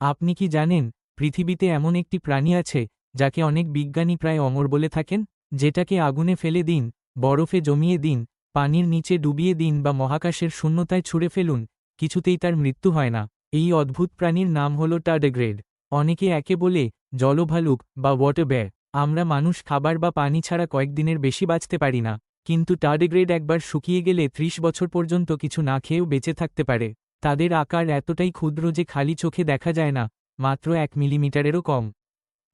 আপনি কি জানেন, পৃথিবীতে এমন একটি প্রাণী আছে, যাকে অনেক বিজ্ঞানী প্রায় অমর বলে থাকেন? যেটাকে আগুনে ফেলে দিন, বরফে জমিয়ে দিন, পানির নিচে ডুবিয়ে দিন বা মহাকাশের শূন্যতায় ছুঁড়ে ফেলুন, কিছুতেই তার মৃত্যু হয় না। এই অদ্ভুত প্রাণীর নাম হল টার্ডেগ্রেড অনেকে একে বলে জলভালুক বা ওয়াটার বেয়ার আমরা মানুষ খাবার বা পানি ছাড়া কয়েকদিনের বেশি বাঁচতে পারি না। কিন্তু টার্ডেগ্রেড একবার শুকিয়ে গেলে ত্রিশ বছর পর্যন্ত কিছু না খেয়েও বেঁচে থাকতে পারে। তাদের আকার এতটাই ক্ষুদ্র যে খালি চোখে দেখা যায় না, মাত্র এক মিলিমিটারেরও কম।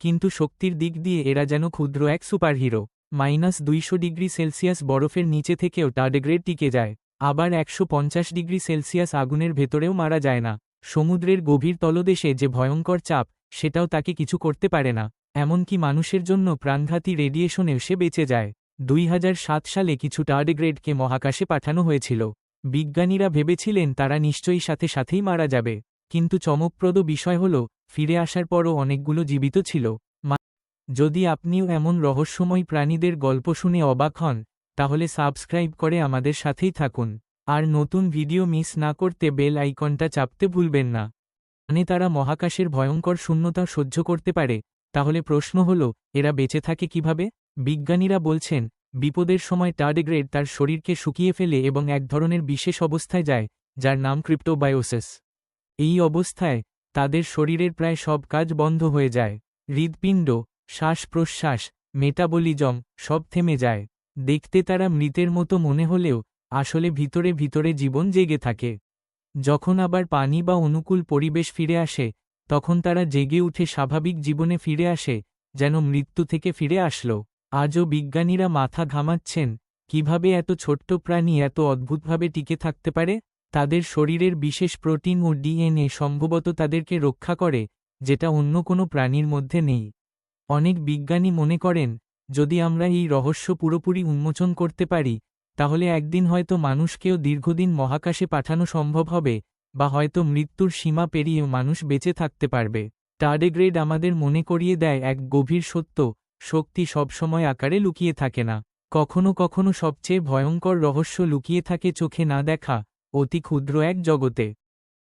কিন্তু শক্তির দিক দিয়ে এরা যেন ক্ষুদ্র এক সুপারহিরো। মাইনাস দুইশো ডিগ্রি সেলসিয়াস বরফের নিচে থেকেও টার্ডেগ্রেড টিকে যায়। আবার একশো পঞ্চাশ ডিগ্রি সেলসিয়াস আগুনের ভেতরেও মারা যায় না। সমুদ্রের গভীর তলদেশে যে ভয়ঙ্কর চাপ, সেটাও তাকে কিছু করতে পারে না। এমনকি মানুষের জন্য প্রাণঘাতী রেডিয়েশনেও সে বেঁচে যায়। দুই হাজার সাত সালে কিছু টার্ডেগ্রেডকে মহাকাশে পাঠানো হয়েছিল। বিজ্ঞানীরা ভেবেছিলেন তারা নিশ্চয়ই সাথে সাথেই মারা যাবে, কিন্তু চমকপ্রদ বিষয় হল, ফিরে আসার পরও অনেকগুলো জীবিত ছিল। যদি আপনিও এমন রহস্যময় প্রাণীদের গল্প শুনে অবাক হন, তাহলে সাবস্ক্রাইব করে আমাদের সাথেই থাকুন। আর নতুন ভিডিও মিস না করতে বেল আইকনটা চাপতে ভুলবেন না। মানে তারা মহাকাশের ভয়ঙ্কর শূন্যতা সহ্য করতে পারে, তাহলে প্রশ্ন হল, এরা বেঁচে থাকে কীভাবে? বিজ্ঞানীরা বলছেন বিপদের সময় টার্ডেগ্রেড তার শরীরকে শুকিয়ে ফেলে এবং এক ধরনের বিশেষ অবস্থায় যায়, যার নাম ক্রিপ্টোবায়োসিস। এই অবস্থায়, তাদের শরীরের প্রায় সব কাজ বন্ধ হয়ে যায়। হৃদপিণ্ড শ্বাস প্রশ্বাস মেটাবলিজম, সব থেমে যায়। দেখতে তারা মৃতের মতো মনে হলেও, আসলে ভিতরে ভিতরে জীবন জেগে থাকে। যখন আবার পানি বা অনুকূল পরিবেশ ফিরে আসে, তখন তারা জেগে উঠে স্বাভাবিক জীবনে ফিরে আসে, যেন মৃত্যু থেকে ফিরে আসলো। আজও বিজ্ঞানীরা মাথা ঘামাচ্ছেন, কীভাবে এত ছোট্ট প্রাণী এত অদ্ভুতভাবে টিকে থাকতে পারে? তাদের শরীরের বিশেষ প্রোটিন ও ডিএনএ সম্ভবত তাদেরকে রক্ষা করে, যেটা অন্য কোনো প্রাণীর মধ্যে নেই। অনেক বিজ্ঞানী মনে করেন, যদি আমরা এই রহস্য পুরোপুরি উন্মোচন করতে পারি, তাহলে একদিন হয়তো মানুষকেও দীর্ঘদিন মহাকাশে পাঠানো সম্ভব হবে, বা হয়তো মৃত্যুর সীমা পেরিয়ে মানুষ বেঁচে থাকতে পারবে। টার্ডেগ্রেড আমাদের মনে করিয়ে দেয় এক গভীর সত্য শক্তি সবসময় আকারে লুকিয়ে থাকে না। কখনো কখনো সবচেয়ে ভয়ঙ্কর রহস্য লুকিয়ে থাকে চোখে না দেখা, অতি ক্ষুদ্র এক জগতে।